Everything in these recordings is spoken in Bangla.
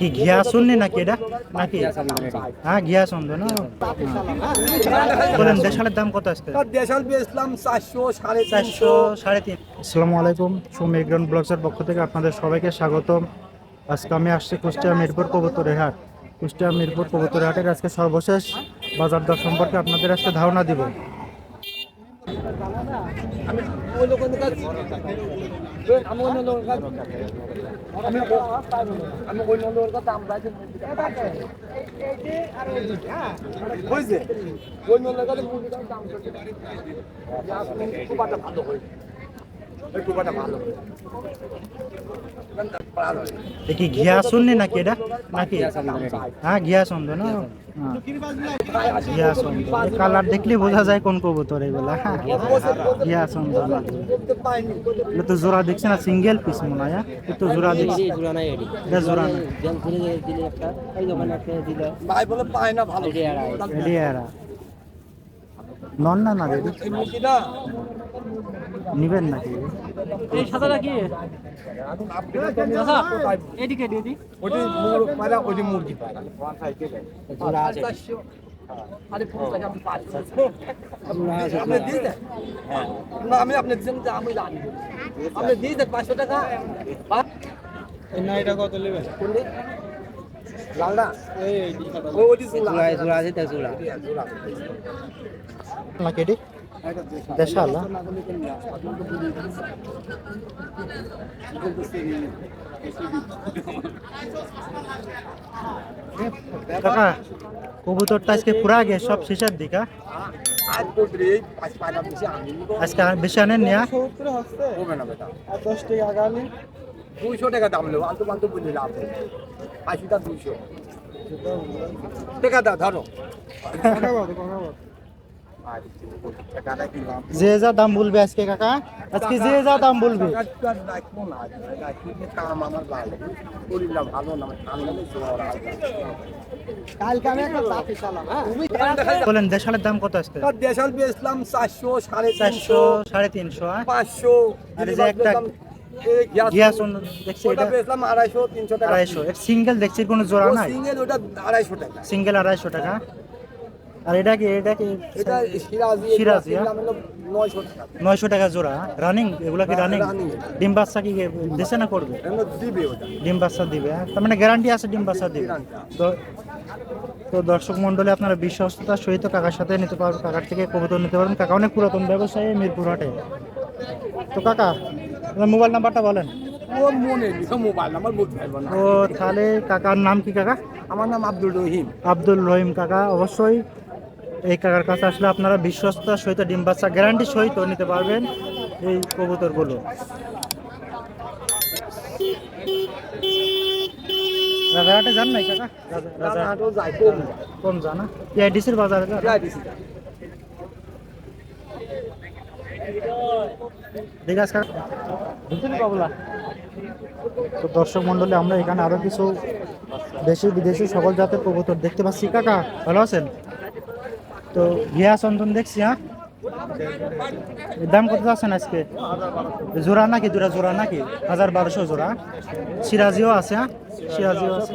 কি ঘিয়া শুননি নাকি এটা? নাকি? হ্যাঁ ঘিয়া সন্দ না? বলেন দেশালের দাম কত আজকে? দেশাল বেচলাম চারশো সাড়ে চারশো সাড়ে তিন। আসসালামু আলাইকুম সুমিগ্রন ব্লগসের পক্ষ থেকে আপনাদের সবাইকে স্বাগতম। আজকে আমি আসছি কুষ্টিয়া মিরপুর কবুতরের হাট কুষ্টিয়া মিরপুর কবুতরের হাটের আজকে সর্বশেষ বাজার দর সম্পর্কে আপনাদের আজকে ধারণা দিব। আমি ওই লোকের কাছে দাম বুঝছে ভালো হয় এ কি ঘিয়া শুননি নাকি এটা? নাকি? হ্যাঁ ঘিয়া সন্দ না? হ্যাঁ। ঘিয়া সন্দ কালার দেখলে বোঝা যায় কোন কবুতর এগুলা। হ্যাঁ। ঘিয়া সন্দ এটা তো জোড়া দেখছে না সিঙ্গেল পিস মনে হয় হ্যাঁ? এটা তো জোড়া দেখছি। জোড়া নাই এটা। জোড়া না যেমন ঘুরে দিলে একটা এই দোকানে একটা দিল ভাই বলে পায় না ভালো। এডি আড়াই এডি এরা নন না না রেডি নিবেন নাকি এই সাদাটা কি এদিকে দিদি ওটি মুর পায়রা ওটি মুরগি পায়রা আমি পাচ্ছি আপনি দিয়ে দেন না আমি আপনি দিচ্ছেন যে আমি জানি আপনি দিয়ে দেন পাঁচশো টাকা এটা কত নেবে কোনটি লালটা এই জোড়া আছে জোড়া এডি দেশাল কাকা কবুতরটা আজকে পুরা গে সব শেষের দিক আজকে আর বেশি আনেন নিয়া হবে না বেটা আর দশ টাকা আগালে দুইশো টাকা দাম নেব আলতু পালতু বুঝলি লাভ নেই। আশিটা দুইশো। টাকা দাও ধরো। যে যা দাম বলবে আজকে কাকা? আজকে যে যা দাম বলবে। হ্যাঁ? বলেন দেশালের দাম কত আজকে? দেশাল বেচলাম চারশো সাড়ে চারশো সাড়ে তিনশো হ্যাঁ? পাঁচশো একটা সিঙ্গেল দেখছি কোনো জোড়া নাই? সিঙ্গেল আড়াইশো টাকা। সিঙ্গেল আড়াইশো টাকা। আর এটা কি এটা কি? এটা সিরাজি সিরাজি, হ্যাঁ? নয়শো টাকা। নয়শো টাকা জোড়া রানিং এগুলা কি হ্যাঁ, রানিং running। ডিম বাচ্চা কি দেশে না করবে? দিবে ডিম বাচ্চা দিবে হ্যাঁ? তার মানে গ্যারান্টি আছে ডিম বাচ্চা দিবে। তো তো দর্শক মন্ডলী আপনারা বিশ্বস্ততার সহিত কাকার সাথে নিতে পারবেন কাকার থেকে কবুতর নিতে পারবেন। কাকা অনেক পুরাতন ব্যবসায়ী মিরপুর হাটে। তো কাকা আপনার মোবাইল নাম্বারটা বলেন। ও মনে মোবাইল নাম্বার বলতে পারব না। ও তাহলে কাকার নাম কি কাকা? আমার নাম আব্দুল রহিম। আব্দুল রহিম কাকা অবশ্যই। এই কাকার কাছে আসলে আপনারা বিশ্বস্ততার সহিত ডিম বাচ্চা গ্যারান্টি সহিত নিতে পারবেন এই কবুতরগুলো। রাজারহাটে যান নাই কাকা? যায় কম। পিআইডিসির বাজারে তো। দর্শক মন্ডলী আমরা এখানে আরও কিছু দেশি বিদেশি সকল জাতের কবুতর দেখতে পাচ্ছি। কাকা ভালো আছেন? তো ঘিয়া চন্দন দেখছি হ্যাঁ? দাম কত আছেন আজকে? জোড়া নাকি, দুটা জোড়া নাকি? হাজার বারোশো জোড়া। সিরাজিও আছে হ্যাঁ? সিরাজিও আছে।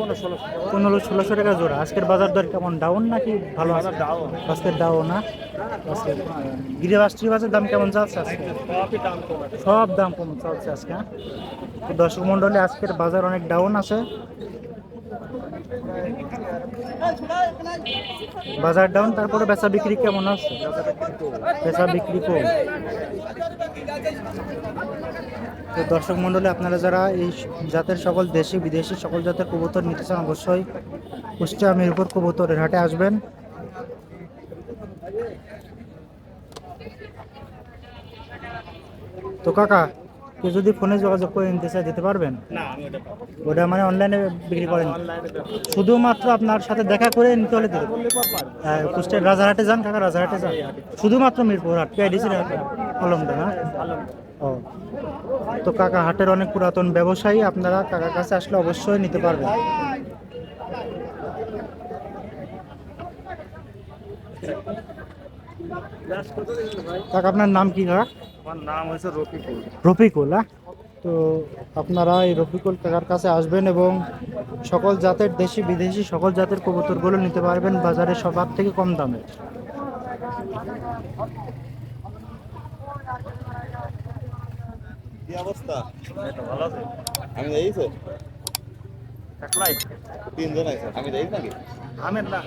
পনেরো ষোলোশো টাকা জোড়া। আজকের বাজার দর কেমন? ডাউন নাকি ভালো আছে? আজকের ডাউন না আজকের গিরিবাস টিরিবাসের দাম কেমন চলছে আজকে? সব দাম কম চলছে আজকে হ্যাঁ? দর্শক মন্ডলী, আজকের বাজার অনেক ডাউন আছে। বাজার ডাউন তারপরে বেচা বিক্রি কেমন আছে? বেচা বিক্রি কম। তো দর্শক মন্ডলী আপনারা যারা এই জাতের সকল দেশি, বিদেশি সকল জাতের কবুতর নিতে চান, অবশ্যই কুষ্টিয়া মিরপুর কবুতরের হাটে আসবেন। তো কাকা কেউ যদি ফোনে যোগাযোগ করে নিতে চায় দিতে পারবেন? ওটা মানে অনলাইনে বিক্রি করেন। শুধুমাত্র আপনার সাথে দেখা করে নিতে হলে দিতে হ্যাঁ, কুষ্টিয়ার রাজারহাটে যান কাকা রাজারহাটে যান। শুধুমাত্র মিরপুর হাট পিআইডিসির কলমটা না? ও। তো কাকা হাটের অনেক পুরাতন ব্যবসায়ী আপনারা কাকার কাছে আসলে অবশ্যই নিতে পারবেন। কাকা আপনার নাম কি কাকা? আমার নাম হচ্ছে রফিকুল। রফিকুল হ্যাঁ তো আপনারা এই রফিকুল কাকার কাছে আসবেন এবং সকল জাতের দেশি বিদেশি সকল জাতের কবুতরগুলো নিতে পারবেন বাজারে সবার থেকে কম দামে। আমি দেখেছ তিনজন আছে আমি দেখি নাকি? আমের না।